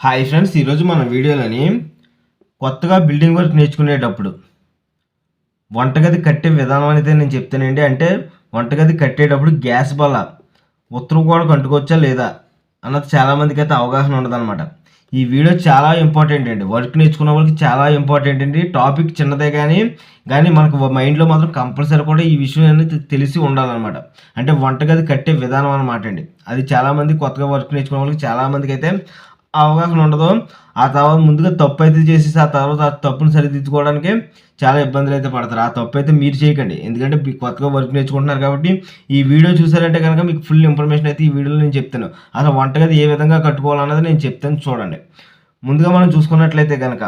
Hi friends ఈరోజు మన వీడియోలోని కొత్తగా బిల్డింగ్ వర్క్ నేర్చుకునేటప్పుడు వంటగది కట్టే విధానం అనేది నేను చెప్తానండి. అంటే వంటగది కట్టేటప్పుడు గ్యాస్ బల్ల ఉత్తరం కూడా కంటుకోవచ్చా లేదా అన్నది చాలామందికి అయితే అవగాహన ఉండదన్నమాట. ఈ వీడియో చాలా ఇంపార్టెంట్ అండి. వర్క్ నేర్చుకున్న వాళ్ళకి చాలా ఇంపార్టెంట్ అండి. టాపిక్ చిన్నదే కానీ కానీ మనకు మైండ్లో మాత్రం కంపల్సరీ కూడా ఈ విషయం అనేది తెలిసి ఉండాలన్నమాట. అంటే వంటగది కట్టే విధానం అన్నమాట అండి. అది చాలామంది కొత్తగా వర్క్ నేర్చుకున్న వాళ్ళకి చాలామందికి అయితే అవగాహన ఉండదు. ఆ తర్వాత ముందుగా తప్పు అయితే చేసేసి ఆ తర్వాత ఆ తప్పును సరిదిద్దుకోవడానికి చాలా ఇబ్బందులు అయితే పడతారు. ఆ తప్పు అయితే మీరు చేయకండి. ఎందుకంటే మీ కొత్తగా వర్క్ నేర్చుకుంటున్నారు కాబట్టి ఈ వీడియో చూసారంటే కనుక మీకు ఫుల్ ఇన్ఫర్మేషన్ అయితే ఈ వీడియోలో నేను చెప్తాను. అసలు వంటగది ఏ విధంగా కట్టుకోవాలన్నది నేను చెప్తాను చూడండి. ముందుగా మనం చూసుకున్నట్లయితే కనుక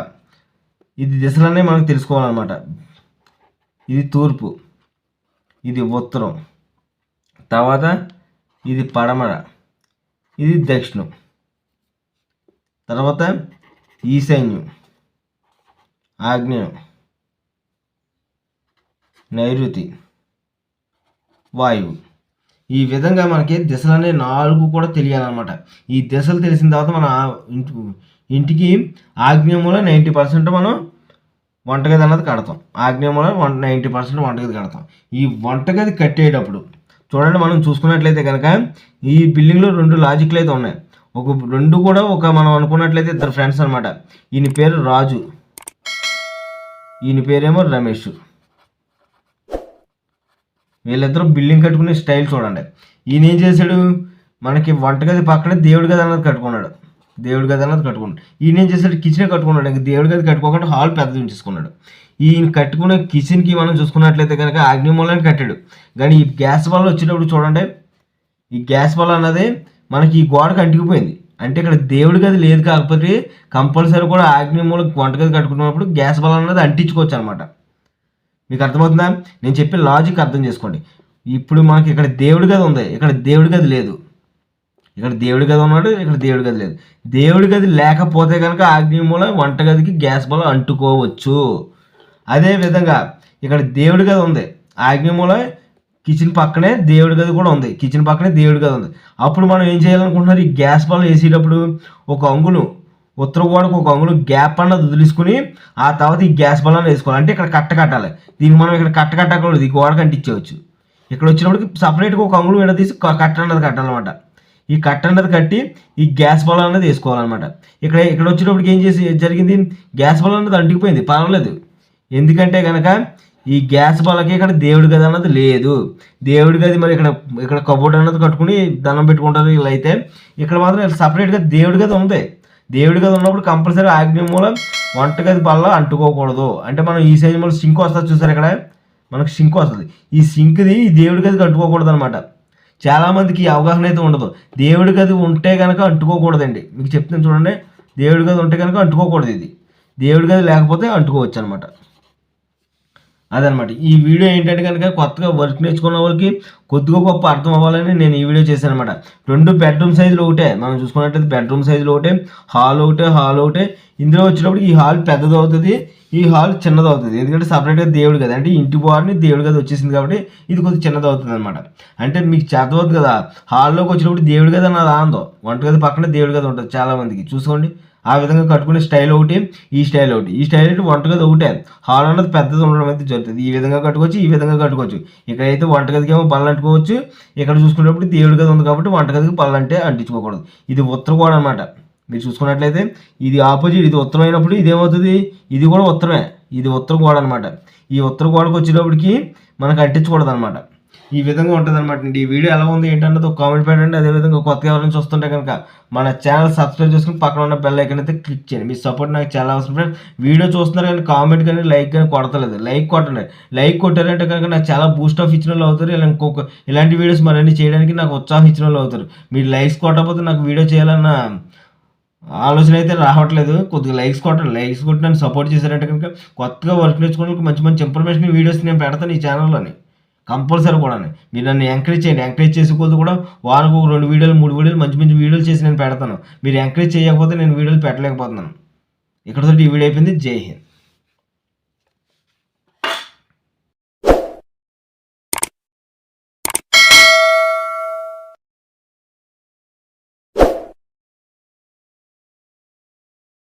ఇది దిశలనే మనం తెలుసుకోవాలన్నమాట. ఇది తూర్పు ఇది ఉత్తరం తర్వాత ఇది పడమర ఇది దక్షిణం. తర్వాత ఈశాన్యం ఆగ్నేయం నైరుతి వాయువు. ఈ విధంగా మనకి దిశలు అనే నాలుగు కూడా తెలియాలన్నమాట. ఈ దిశలు తెలిసిన తర్వాత మన ఇంటికి ఆగ్నేయంలో నైంటీ పర్సెంట్ మనం వంటగది అన్నది కడతాం. ఆగ్నేయంలో వన్ నైంటీ పర్సెంట్ వంటగది కడతాం. ఈ వంటగది కట్టేటప్పుడు చూడండి మనం చూసుకున్నట్లయితే కనుక ఈ బిల్డింగ్లో రెండు లాజిక్లు అయితే ఉన్నాయి. ఒక రెండు కూడా ఒక మనం అనుకున్నట్లయితే ఇద్దరు ఫ్రెండ్స్ అనమాట ఈయన పేరు రాజు. ఈయన పేరేమో రమేష్. వీళ్ళిద్దరూ బిల్డింగ్ కట్టుకునే స్టైల్ చూడండి. ఈయన ఏం చేశాడు? మనకి వంటగది పక్కనే దేవుడి గది అన్నది కట్టుకున్నాడు. దేవుడి గది అన్నది కట్టుకున్నాడు. ఈయన ఏం చేశాడు? కిచెన్ కట్టుకున్నాడు. ఇంకా దేవుడి గది కట్టుకోకుండా హాల్ పెద్దది ఉంచేసుకున్నాడు. ఈయన కట్టుకున్న కిచెన్కి మనం చూసుకున్నట్లయితే కనుక ఆగ్నేయమూలని కట్టాడు. కానీ ఈ గ్యాస్ వల్ల వచ్చేటప్పుడు చూడండి. ఈ గ్యాస్ వల్ల అన్నది మనకి ఈ గోడకు అంటికిపోయింది. అంటే ఇక్కడ దేవుడి గది లేదు కాకపోతే కంపల్సరీ కూడా ఆగ్నేయమూల వంటగది కట్టుకున్నప్పుడు గ్యాస్ బలం అనేది అంటించుకోవచ్చు అనమాట మీకు అర్థమవుతుందా? నేను చెప్పే లాజిక్ అర్థం చేసుకోండి. ఇప్పుడు మనకి ఇక్కడ దేవుడి గది ఉంది. ఇక్కడ దేవుడి గది లేదు. ఇక్కడ దేవుడి గది ఉన్నాడు ఇక్కడ దేవుడి గది లేదు. దేవుడి గది లేకపోతే కనుక ఆగ్నేయమూల వంటగదికి గ్యాస్ బలం అంటుకోవచ్చు. అదే విధంగా ఇక్కడ దేవుడి గది ఉంది. ఆగ్నేయముల కిచెన్ పక్కనే దేవుడి గది కూడా ఉంది. కిచెన్ పక్కనే దేవుడి గది ఉంది. అప్పుడు మనం ఏం చేయాలనుకుంటున్నారు? ఈ గ్యాస్ బలం వేసేటప్పుడు ఒక అంగులు ఉత్తర గోడకు ఒక అంగులు గ్యాప్ అన్నది వదిలేసుకుని ఆ తర్వాత ఈ గ్యాస్ బలాన్ని వేసుకోవాలి. అంటే ఇక్కడ కట్ట కట్టాలి. దీనికి మనం ఇక్కడ కట్ట కట్టకూడదు. ఈ గోడకు అంటించవచ్చు ఇక్కడ వచ్చినప్పటికి సపరేట్గా ఒక అంగులు విడదీసి క- కట్ట అన్నది కట్టాలన్నమాట. ఈ కట్ట అన్నది కట్టి ఈ గ్యాస్ బలం అన్నది వేసుకోవాలన్నమాట. ఇక్కడ ఇక్కడ వచ్చేటప్పటికి ఏం చేసి జరిగింది? గ్యాస్ బలం అన్నది అంటుకుపోయింది. పర్వాలేదు. ఎందుకంటే కనుక ఈ గ్యాస్ బలకి ఇక్కడ దేవుడి గది అన్నది లేదు. దేవుడి గది మరి ఇక్కడ ఇక్కడ కబోర్డ్ అన్నది కట్టుకుని దండం పెట్టుకుంటారు ఇలా అయితే. ఇక్కడ మాత్రం సపరేట్గా దేవుడి గది ఉంది. దేవుడి గది ఉన్నప్పుడు కంపల్సరీ ఆగ్నేయం మూలం వంటగది బల్ల అంటుకోకూడదు. అంటే మనం ఈ సైజ్ మూలం సింక్ వస్తుంది చూసారు ఇక్కడ? మనకు సింక్ వస్తుంది. ఈ సింక్ది దేవుడి గదికి అంటుకోకూడదు అనమాట చాలామందికి ఈ అవగాహన అయితే ఉండదు. దేవుడి గది ఉంటే కనుక అంటుకోకూడదండి. మీకు చెప్తాను చూడండి. దేవుడి గది ఉంటే కనుక అంటుకోకూడదు ఇది. దేవుడి గది లేకపోతే అంటుకోవచ్చు అనమాట అదనమాట. ఈ వీడియో ఏంటంటే కనుక కొత్తగా వర్క్ నేర్చుకున్న వాళ్ళకి కొద్దిగా గొప్ప అర్థం అవ్వాలని నేను ఈ వీడియో చేశాను అనమాట రెండు బెడ్రూమ్ సైజులు ఒకటే. మనం చూసుకున్నట్లయితే బెడ్రూమ్ సైజులు ఒకటే హాల్ ఒకటే హాల్ ఒకటే. ఇందులో వచ్చినప్పుడు ఈ హాల్ పెద్దది అవుతుంది ఈ హాల్ చిన్నది అవుతుంది. ఎందుకంటే సపరేట్గా దేవుడు కదా. అంటే ఇంటి బార్ని దేవుడి గది వచ్చేసింది కాబట్టి ఇది కొద్దిగా చిన్నది అవుతుంది అనమాట అంటే మీకు చేతవద్దు కదా. హాల్లోకి వచ్చినప్పుడు దేవుడి గది అన్నది ఆందో. వంటగది పక్కన దేవుడి గది ఉంటుంది చాలామందికి. చూసుకోండి. ఆ విధంగా కట్టుకునే స్టైల్ ఒకటి ఈ స్టైల్ ఒకటి. ఈ స్టైల్ అయితే వంటగది ఒకటే. హాల్ అన్నది పెద్దది ఉండడం అయితే జరుగుతుంది. ఈ విధంగా కట్టుకోవచ్చు ఈ విధంగా కట్టుకోవచ్చు. ఇక్కడైతే వంటగదికి ఏమో బల్ల అంటుకోవచ్చు. ఇక్కడ చూసుకునేటప్పుడు దేవుడి గది ఉంది కాబట్టి వంటగదికి బల్ల అంటే అంటించుకోకూడదు. ఇది ఉత్తర గోడ అనమాట మీరు చూసుకున్నట్లయితే ఇది ఆపోజిట్ ఇది ఉత్తరం అయినప్పుడు ఇది ఏమవుతుంది ఇది కూడా ఉత్తరమే. ఇది ఉత్తర గోడ అనమాట ఈ ఉత్తర గోడకు వచ్చేటప్పటికి మనకు అంటించకూడదు అనమాట ఈ విధంగా ఉంటుంది అనమాట ఈ వీడియో ఎలా ఉంది ఏంటన్నది ఒక కామెంట్ పెట్టండి. అదేవిధంగా కొత్తగా ఎవరైనా చూస్తుంటే కనుక మన ఛానల్ సబ్స్క్రైబ్ చేసుకుని పక్కన ఉన్న బెల్ ఐకన్ అయితే క్లిక్ చేయండి. మీ సపోర్ట్ నాకు చాలా అవసరం ఫ్రెండ్స్ వీడియో చూస్తున్నారు కానీ కామెంట్ కానీ లైక్ కానీ కొడతలేదు. లైక్ కొట్టండి లైక్ కొట్టారంటే కనుక నాకు చాలా బూస్ట్ ఆఫ్ ఇచ్చిన వాళ్ళు అవుతారు. ఇలా ఇంకొక ఇలాంటి వీడియోస్ మరన్నీ చేయడానికి నాకు ఉత్సాహం ఇచ్చిన వాళ్ళు అవుతారు. మీరు లైక్స్ కొట్టకపోతే నాకు వీడియో చేయాలన్న ఆలోచన అయితే రావట్లేదు. కొద్దిగా లైక్స్ కొట్టండి. లైక్స్ కొట్టి నన్ను సపోర్ట్ చేశారంటే కనుక కొత్తగా వర్క్ నేర్చుకోవడానికి మంచి మంచి ఇన్ఫర్మేషన్ వీడియోస్ నేను పెడతాను ఈ ఛానల్లోని కంపల్సరీ కూడా మీరు నన్ను ఎంకరేజ్ చేయండి. ఎంకరేజ్ చేసుకోవద్దు కూడా వారికి ఒక రెండు వీడియోలు మూడు వీడియోలు మంచి మంచి వీడియోలు చేసి నేను పెడతాను. మీరు ఎంకరేజ్ చేయకపోతే నేను వీడియోలు పెట్టలేకపోతున్నాను. ఇక్కడతో ఈ వీడియో అయిపోయింది. జై హింద్.